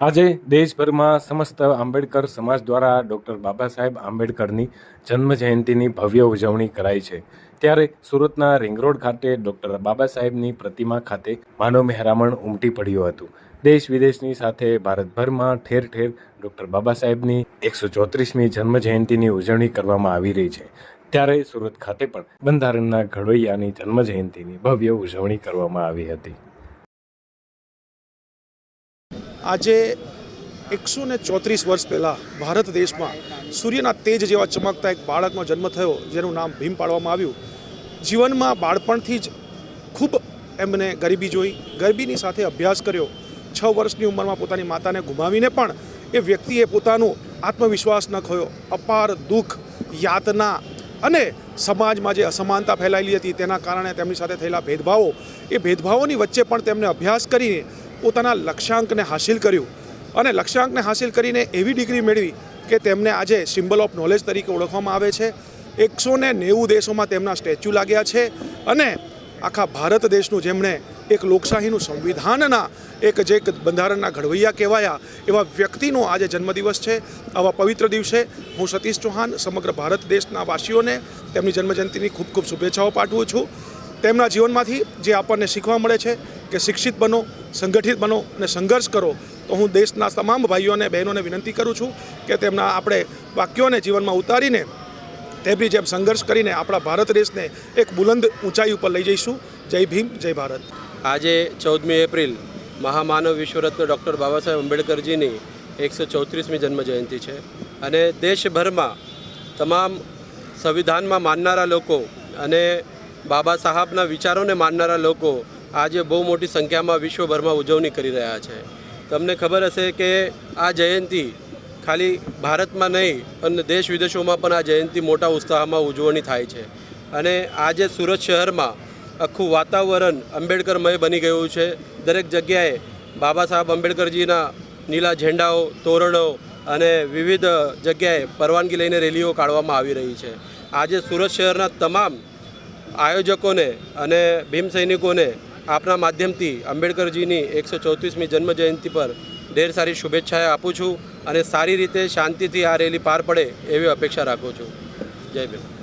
આજે દેશભરમાં સમસ્ત આંબેડકર સમાજ દ્વારા ડૉક્ટર બાબા સાહેબ આંબેડકરની જન્મ જયંતિની ભવ્ય ઉજવણી કરાઈ છે. ત્યારે સુરતના રિંગરોડ ખાતે ડૉક્ટર બાબા સાહેબની પ્રતિમા ખાતે માનવ મહેરામણ ઉમટી પડ્યું હતું. દેશ વિદેશની સાથે ભારતભરમાં ઠેર ઠેર ડૉક્ટર બાબા સાહેબની એકસો ચોત્રીસમી જન્મ જયંતિની ઉજવણી કરવામાં આવી રહી છે. ત્યારે સુરત ખાતે પણ બંધારણના ઘડવૈયાની જન્મ જયંતિની ભવ્ય ઉજવણી કરવામાં આવી હતી. આજે એકસો ને ચોત્રીસ વર્ષ પહેલાં ભારત દેશમાં સૂર્યના તેજ જેવા ચમકતા એક બાળકનો જન્મ થયો, જેનું નામ ભીમ પાડવામાં આવ્યું. જીવનમાં બાળપણથી જ ખૂબ એમને ગરીબી જોઈ, ગરીબીની સાથે અભ્યાસ કર્યો. છ વર્ષની ઉંમરમાં પોતાની માતાને ગુમાવીને પણ એ વ્યક્તિએ પોતાનું આત્મવિશ્વાસ ન ખોયો. અપાર દુઃખ, યાતના અને સમાજમાં જે અસમાનતા ફેલાયેલી હતી તેના કારણે તેમની સાથે થયેલા ભેદભાવો, એ ભેદભાવોની વચ્ચે પણ તેમને અભ્યાસ કરીને પોતાના લક્ષ્યાંકને હાસિલ કર્યું અને લક્ષ્યાંકને હાસિલ કરીને એવી ડિગ્રી મેળવી કે તેમને આજે સિમ્બલ ઓફ નોલેજ તરીકે ઓળખવામાં આવે છે. એકસો ને નેવું દેશોમાં તેમના સ્ટેચ્યુ લાગ્યા છે અને આખા ભારત દેશનું જેમણે એક લોકશાહીનું સંવિધાનના એક જે બંધારણના ઘડવૈયા કહેવાયા એવા વ્યક્તિનો આજે જન્મદિવસ છે. આવા પવિત્ર દિવસે હું સતીશ ચૌહાણ સમગ્ર ભારત દેશના વાસીઓને તેમની જન્મજયંતિની ખૂબ ખૂબ શુભેચ્છાઓ પાઠવું છું. તેમના જીવનમાંથી જે આપણને શીખવા મળે છે કે શિક્ષિત બનો, સંગઠિત બનો અને સંઘર્ષ કરો, તો હું દેશના તમામ ભાઈઓને, બહેનોને વિનંતી કરું છું કે તેમના આપણે વાક્યોને જીવનમાં ઉતારીને તેમની જેમ સંઘર્ષ કરીને આપણા ભારત દેશને એક બુલંદ ઊંચાઈ ઉપર લઈ જઈશું. જય ભીમ, જય ભારત. આજે ચૌદમી એપ્રિલ મહામાનવ વિશ્વરત્ન ડૉક્ટર બાબા સાહેબ આંબેડકરજીની એકસો ચોત્રીસમી જન્મજયંતિ છે અને દેશભરમાં તમામ સંવિધાનમાં માનનારા લોકો અને બાબા સાહેબના વિચારોને માનનારા લોકો આજે બહુ મોટી સંખ્યામાં વિશ્વભરમાં ઉજવણી કરી રહ્યા છે. તમને ખબર હશે કે આ જયંતિ ખાલી ભારતમાં નહીં અને દેશ વિદેશોમાં પણ આ જયંતિ મોટા ઉત્સાહમાં ઉજવણી થાય છે. અને આજે સુરત શહેરમાં આખું વાતાવરણ આંબેડકરમય બની ગયું છે. દરેક જગ્યાએ બાબા સાહેબ આંબેડકરજીના નીલા ઝંડાઓ, તોરણો અને વિવિધ જગ્યાએ પરવાનગી લઈને રેલીઓ કાઢવામાં આવી રહી છે. આજે સુરત શહેરના તમામ આયોજકોને અને ભીમ સૈનિકોને આપના માધ્યમથી આંબેડકરજીની એકસો ચોત્રીસમી જન્મ જયંતિ પર ઢેર સારી શુભેચ્છાએ આપું છું અને સારી રીતે શાંતિથી આ રેલી પાર પડે એવી અપેક્ષા રાખું છું. જય ભીમ.